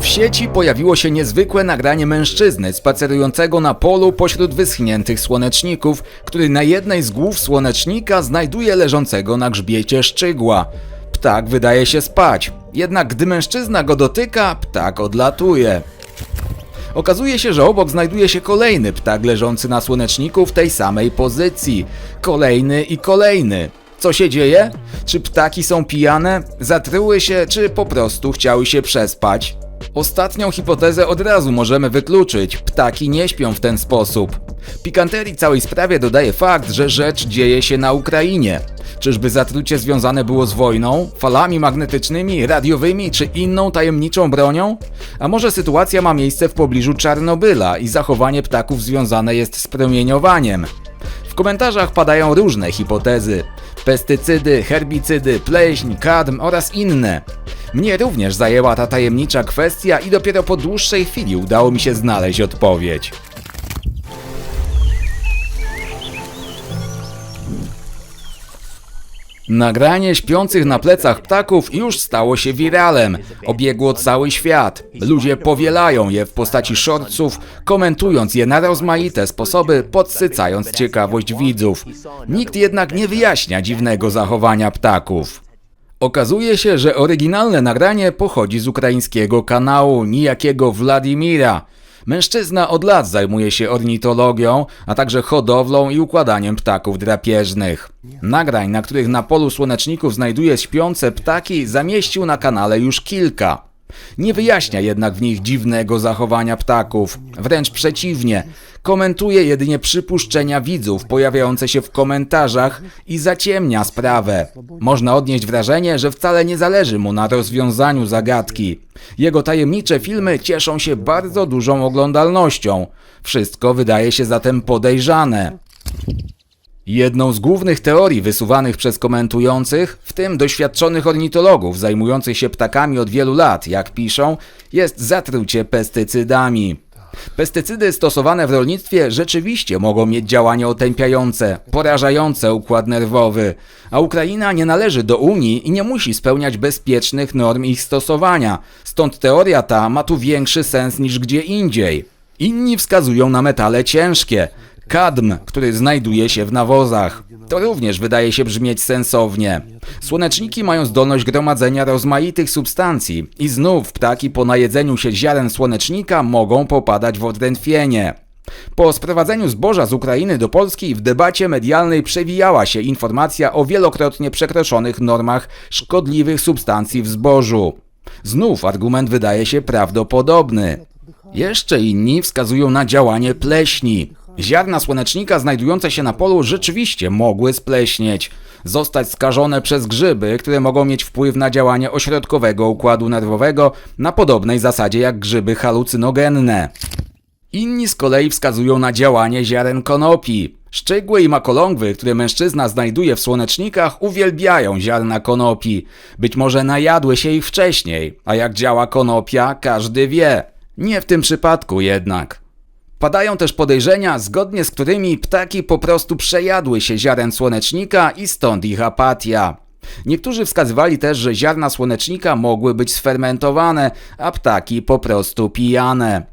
W sieci pojawiło się niezwykłe nagranie mężczyzny spacerującego na polu pośród wyschniętych słoneczników, który na jednej z głów słonecznika znajduje leżącego na grzbiecie szczygła. Ptak wydaje się spać, jednak gdy mężczyzna go dotyka, ptak odlatuje. Okazuje się, że obok znajduje się kolejny ptak leżący na słoneczniku w tej samej pozycji. Kolejny i kolejny. Co się dzieje? Czy ptaki są pijane? Zatruły się, czy po prostu chciały się przespać? Ostatnią hipotezę od razu możemy wykluczyć. Ptaki nie śpią w ten sposób. Pikanterii całej sprawie dodaje fakt, że rzecz dzieje się na Ukrainie. Czyżby zatrucie związane było z wojną, falami magnetycznymi, radiowymi czy inną tajemniczą bronią? A może sytuacja ma miejsce w pobliżu Czarnobyla i zachowanie ptaków związane jest z promieniowaniem? W komentarzach padają różne hipotezy. Pestycydy, herbicydy, pleśń, kadm oraz inne. Mnie również zajęła ta tajemnicza kwestia i dopiero po dłuższej chwili udało mi się znaleźć odpowiedź. Nagranie śpiących na plecach ptaków już stało się wiralem. Obiegło cały świat. Ludzie powielają je w postaci shortsów, komentując je na rozmaite sposoby, podsycając ciekawość widzów. Nikt jednak nie wyjaśnia dziwnego zachowania ptaków. Okazuje się, że oryginalne nagranie pochodzi z ukraińskiego kanału nijakiego Wladimira. Mężczyzna od lat zajmuje się ornitologią, a także hodowlą i układaniem ptaków drapieżnych. Nagrań, na których na polu słoneczników znajduje śpiące ptaki, zamieścił na kanale już kilka. Nie wyjaśnia jednak w nich dziwnego zachowania ptaków. Wręcz przeciwnie, komentuje jedynie przypuszczenia widzów pojawiające się w komentarzach i zaciemnia sprawę. Można odnieść wrażenie, że wcale nie zależy mu na rozwiązaniu zagadki. Jego tajemnicze filmy cieszą się bardzo dużą oglądalnością. Wszystko wydaje się zatem podejrzane. Jedną z głównych teorii wysuwanych przez komentujących, w tym doświadczonych ornitologów zajmujących się ptakami od wielu lat, jak piszą, jest zatrucie pestycydami. Pestycydy stosowane w rolnictwie rzeczywiście mogą mieć działanie otępiające, porażające układ nerwowy, a Ukraina nie należy do Unii i nie musi spełniać bezpiecznych norm ich stosowania, stąd teoria ta ma tu większy sens niż gdzie indziej. Inni wskazują na metale ciężkie, kadm, który znajduje się w nawozach. To również wydaje się brzmieć sensownie. Słoneczniki mają zdolność gromadzenia rozmaitych substancji i znów ptaki po najedzeniu się ziaren słonecznika mogą popadać w odrętwienie. Po sprowadzeniu zboża z Ukrainy do Polski w debacie medialnej przewijała się informacja o wielokrotnie przekroczonych normach szkodliwych substancji w zbożu. Znów argument wydaje się prawdopodobny. Jeszcze inni wskazują na działanie pleśni. Ziarna słonecznika znajdujące się na polu rzeczywiście mogły spleśnieć, zostać skażone przez grzyby, które mogą mieć wpływ na działanie ośrodkowego układu nerwowego na podobnej zasadzie jak grzyby halucynogenne. Inni z kolei wskazują na działanie ziaren konopi. Szczegły i makolągwy, które mężczyzna znajduje w słonecznikach, uwielbiają ziarna konopi. Być może najadły się ich wcześniej, a jak działa konopia, każdy wie. Nie w tym przypadku jednak. Padają też podejrzenia, zgodnie z którymi ptaki po prostu przejadły się ziaren słonecznika i stąd ich apatia. Niektórzy wskazywali też, że ziarna słonecznika mogły być sfermentowane, a ptaki po prostu pijane.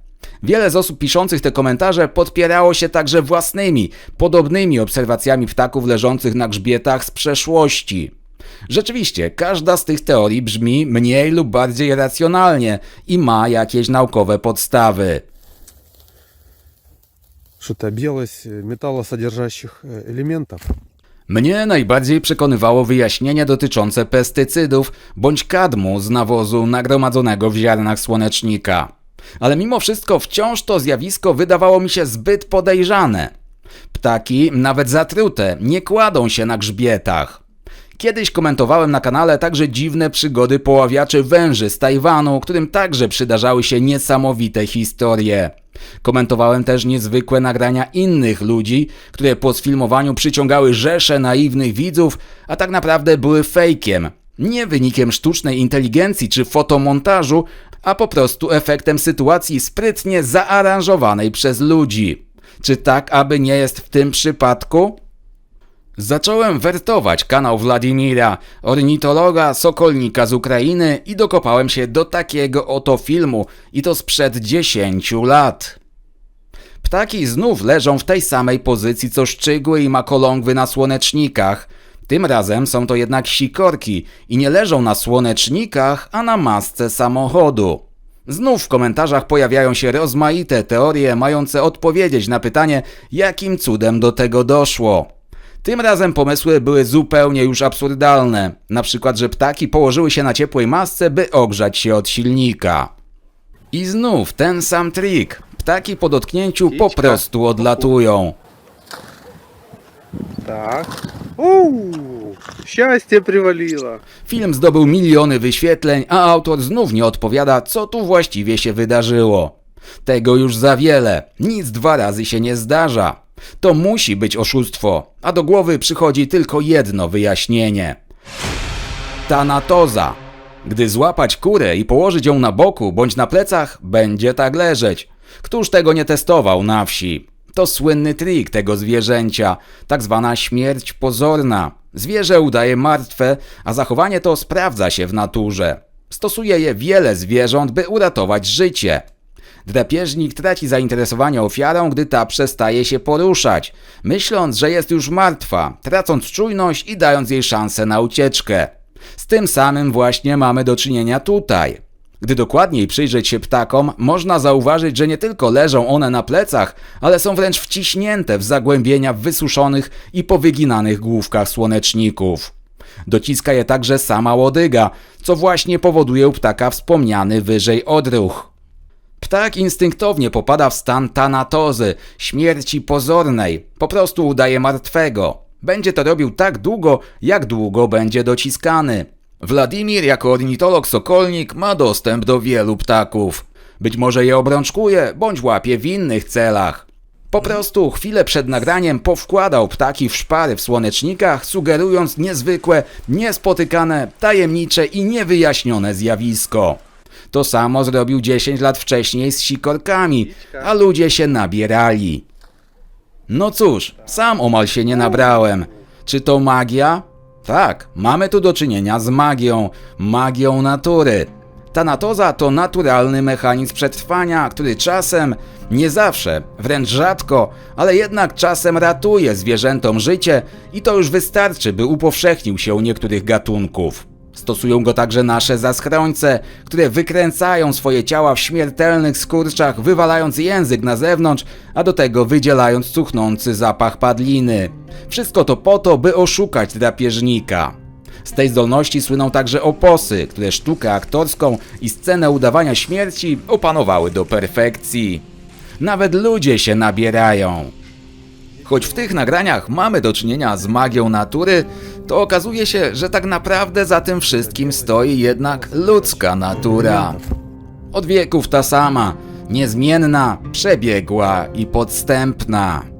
Wiele z osób piszących te komentarze podpierało się także własnymi, podobnymi obserwacjami ptaków leżących na grzbietach z przeszłości. Rzeczywiście, każda z tych teorii brzmi mniej lub bardziej racjonalnie i ma jakieś naukowe podstawy что-то белость э, металлосодержащих э, элементов. Mnie najbardziej przekonywało wyjaśnienie dotyczące pestycydów bądź kadmu z nawozu nagromadzonego w ziarnach słonecznika. Ale mimo wszystko wciąż to zjawisko wydawało mi się zbyt podejrzane. Ptaki, nawet zatrute, nie kładą się na grzbietach. Kiedyś komentowałem na kanale także dziwne przygody poławiaczy węży z Tajwanu, którym także przydarzały się niesamowite historie. Komentowałem też niezwykłe nagrania innych ludzi, które po sfilmowaniu przyciągały rzesze naiwnych widzów, a tak naprawdę były fejkiem. Nie wynikiem sztucznej inteligencji czy fotomontażu, a po prostu efektem sytuacji sprytnie zaaranżowanej przez ludzi. Czy tak aby nie jest w tym przypadku? Zacząłem wertować kanał Wladimira, ornitologa, sokolnika z Ukrainy i dokopałem się do takiego oto filmu i to sprzed 10 lat. Ptaki znów leżą w tej samej pozycji co szczygły i makolągwy na słonecznikach. Tym razem są to jednak sikorki i nie leżą na słonecznikach, a na masce samochodu. Znów w komentarzach pojawiają się rozmaite teorie mające odpowiedzieć na pytanie, jakim cudem do tego doszło. Tym razem pomysły były zupełnie już absurdalne. Na przykład, że ptaki położyły się na ciepłej masce, by ogrzać się od silnika. I znów ten sam trik. Ptaki po dotknięciu po Птичка. prostu odlatują. Так. Оу, счастье привалило. Film zdobył miliony wyświetleń, a autor znów nie odpowiada, co tu właściwie się wydarzyło. Tego już za wiele. Nic dwa razy się nie zdarza. To musi być oszustwo, a do głowy przychodzi tylko jedno wyjaśnienie. Tanatoza. Gdy złapać kurę i położyć ją na boku bądź na plecach, będzie tak leżeć. Któż tego nie testował na wsi? To słynny trik tego zwierzęcia, tak zwana śmierć pozorna. Zwierzę udaje martwe, a zachowanie to sprawdza się w naturze. Stosuje je wiele zwierząt, by uratować życie. Drapieżnik traci zainteresowanie ofiarą, gdy ta przestaje się poruszać, myśląc, że jest już martwa, tracąc czujność i dając jej szansę na ucieczkę. Z tym samym właśnie mamy do czynienia tutaj. Gdy dokładniej przyjrzeć się ptakom, można zauważyć, że nie tylko leżą one na plecach, ale są wręcz wciśnięte w zagłębienia w wysuszonych i powyginanych główkach słoneczników. Dociska je także sama łodyga, co właśnie powoduje u ptaka wspomniany wyżej odruch. Ptak instynktownie popada w stan tanatozy, śmierci pozornej, po prostu udaje martwego. Będzie to robił tak długo, jak długo będzie dociskany. Wladimir jako ornitolog-sokolnik ma dostęp do wielu ptaków. Być może je obrączkuje, bądź łapie w innych celach. Po prostu chwilę przed nagraniem powkładał ptaki w szpary w słonecznikach, sugerując niezwykłe, niespotykane, tajemnicze i niewyjaśnione zjawisko. To samo zrobił 10 lat wcześniej z sikorkami, a ludzie się nabierali. No cóż, sam omal się nie nabrałem. Czy to magia? Tak, mamy tu do czynienia z magią, magią natury. Tanatoza to naturalny mechanizm przetrwania, który czasem, nie zawsze, wręcz rzadko, ale jednak czasem ratuje zwierzętom życie i to już wystarczy, by upowszechnił się u niektórych gatunków. Stosują go także nasze zaschrońce, które wykręcają swoje ciała w śmiertelnych skurczach, wywalając język na zewnątrz, a do tego wydzielając cuchnący zapach padliny. Wszystko to po to, by oszukać drapieżnika. Z tej zdolności słyną także oposy, które sztukę aktorską i scenę udawania śmierci opanowały do perfekcji. Nawet ludzie się nabierają. Choć w tych nagraniach mamy do czynienia z magią natury, to okazuje się, że tak naprawdę za tym wszystkim stoi jednak ludzka natura. Od wieków ta sama, niezmienna, przebiegła i podstępna.